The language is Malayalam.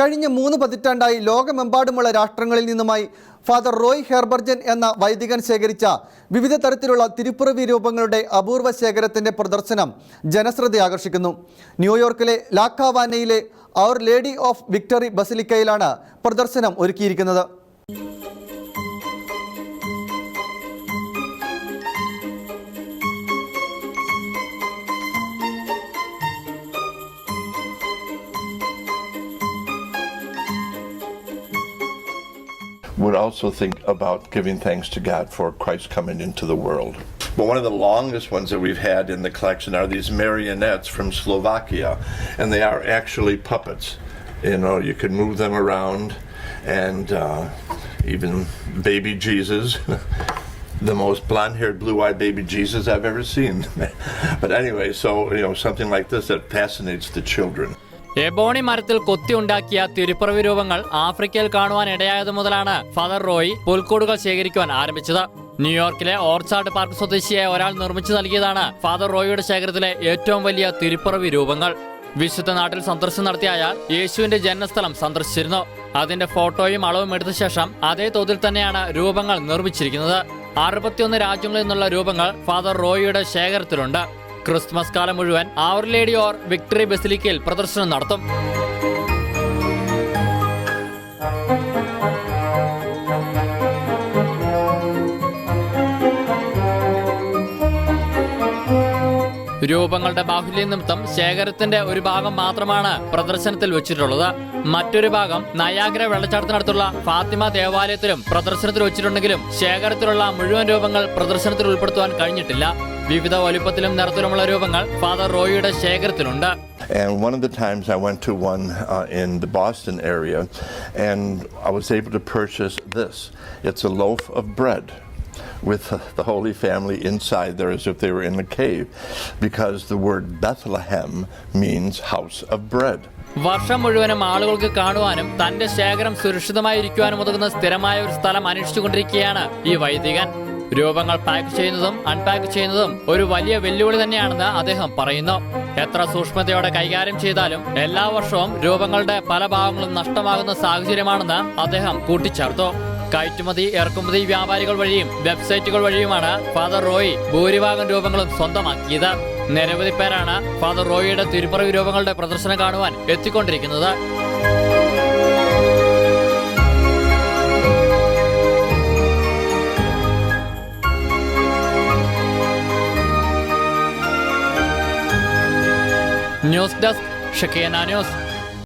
കഴിഞ്ഞ മൂന്ന് പതിറ്റാണ്ടായി ലോകമെമ്പാടുമുള്ള രാഷ്ട്രങ്ങളിൽ നിന്നുമായി ഫാദർ റോയ് ഹെർബർജൻ എന്ന വൈദികൻ ശേഖരിച്ച വിവിധ തരത്തിലുള്ള തിരുപ്പിറവി രൂപങ്ങളുടെ അപൂർവ ശേഖരത്തിന്റെ പ്രദർശനം ജനശ്രദ്ധ ആകർഷിക്കുന്നു. ന്യൂയോർക്കിലെ ലാക്കാവാനയിലെ അവർ ലേഡി ഓഫ് വിക്ടറി ബസിലിക്കയിലാണ് പ്രദർശനം ഒരുക്കിയിരിക്കുന്നത്. Would also think about giving thanks to God for Christ coming into the world. But one of the longest ones that we've had in the collection are these marionettes from Slovakia, and they are actually puppets. You know, you can move them around, and uh, even baby Jesus. The most blonde haired, blue eyed baby Jesus I've ever seen. but anyway, so, you know, something like this that fascinates the children. Ebony മരത്തിൽ കൊത്തിയുണ്ടാക്കിയ തിരുപ്പിറവി രൂപങ്ങൾ ആഫ്രിക്കയിൽ കാണുവാൻ ഇടയായത് മുതലാണ് ഫാദർ റോയ് പുൽക്കൂടുകൾ ശേഖരിക്കുവാൻ ആരംഭിച്ചത്. ന്യൂയോർക്കിലെ ഓർച്ചാർഡ് പാർക്ക് സ്വദേശിയായ ഒരാൾ നിർമ്മിച്ചു നൽകിയതാണ് ഫാദർ റോയിയുടെ ശേഖരത്തിലെ ഏറ്റവും വലിയ തിരുപ്പിറവി രൂപങ്ങൾ. വിശുദ്ധ നാട്ടിൽ സന്ദർശനം നടത്തിയ അയാൾ യേശുവിന്റെ ജന്മസ്ഥലം സന്ദർശിച്ചിരുന്നു. അതിന്റെ ഫോട്ടോയും അളവും എടുത്ത ശേഷം അതേ തോതിൽ തന്നെയാണ് രൂപങ്ങൾ നിർമ്മിച്ചിരിക്കുന്നത്. അറുപത്തിയൊന്ന് രാജ്യങ്ങളിൽ നിന്നുള്ള രൂപങ്ങൾ ഫാദർ റോയിയുടെ ശേഖരത്തിലുണ്ട്. ക്രിസ്മസ് കാലം മുഴുവൻ ആവർ ലേഡി ഓർ വിക്ടറി ബസിലിക്കയിൽ പ്രദർശനം നടത്തും. രൂപങ്ങളുടെ ബാഹുല്യ നിമിത്തം ശേഖരത്തിന്റെ ഒരു ഭാഗം മാത്രമാണ് പ്രദർശനത്തിൽ വെച്ചിട്ടുള്ളത്. മറ്റൊരു ഭാഗം നയാഗ്ര വെള്ളച്ചാട്ടത്തിനടുത്തുള്ള ഫാത്തിമ ദേവാലയത്തിലും പ്രദർശനത്തിൽ വെച്ചിട്ടുണ്ടെങ്കിലും ശേഖരത്തിലുള്ള മുഴുവൻ രൂപങ്ങൾ പ്രദർശനത്തിൽ ഉൾപ്പെടുത്തുവാൻ കഴിഞ്ഞിട്ടില്ല. വിവിധ വലുപ്പത്തിലും നിറത്തിലുമുള്ള രൂപങ്ങൾ ഫാദർ റോയിയുടെ ശേഖരത്തിലുണ്ട്. And one of the times I went to one uh, in the Boston area, and I was able to purchase this. It's a loaf of bread. With the Holy Family inside there as if they were in a cave, because the word Bethlehem means house of bread. വർഷം മുഴുവനും ആളുകൾക്ക് കാണുവാനും തന്റെ ശേഖരം സുരക്ഷിതമായിരിക്കുവാനും ഉതകുന്ന സ്ഥിരമായ ഒരു സ്ഥലം അന്വേഷിച്ചുകൊണ്ടിരിക്കുകയാണ് ഈ വൈദികൻ. രൂപങ്ങൾ പാക്ക് ചെയ്യുന്നതും അൺപാക്ക് ചെയ്യുന്നതും ഒരു വലിയ വെല്ലുവിളി തന്നെയാണെന്ന് അദ്ദേഹം പറയുന്നു. എത്ര സൂക്ഷ്മതയോടെ കൈകാര്യം ചെയ്താലും എല്ലാ വർഷവും രൂപങ്ങളുടെ പല ഭാഗങ്ങളും നഷ്ടമാകുന്ന സാഹചര്യമാണെന്ന് അദ്ദേഹം കൂട്ടിച്ചേർത്തു. കയറ്റുമതി ഇറക്കുമതി വ്യാപാരികൾ വഴിയും വെബ്സൈറ്റുകൾ വഴിയുമാണ് ഫാദർ റോയി ഭൂരിഭാഗം രൂപങ്ങളും സ്വന്തമാക്കിയത്. നിരവധി പേരാണ് ഫാദർ റോയിയുടെ തിരുപ്പറവി രൂപങ്ങളുടെ പ്രദർശനം കാണുവാൻ എത്തിക്കൊണ്ടിരിക്കുന്നത്. News desk ഷക്കേന news.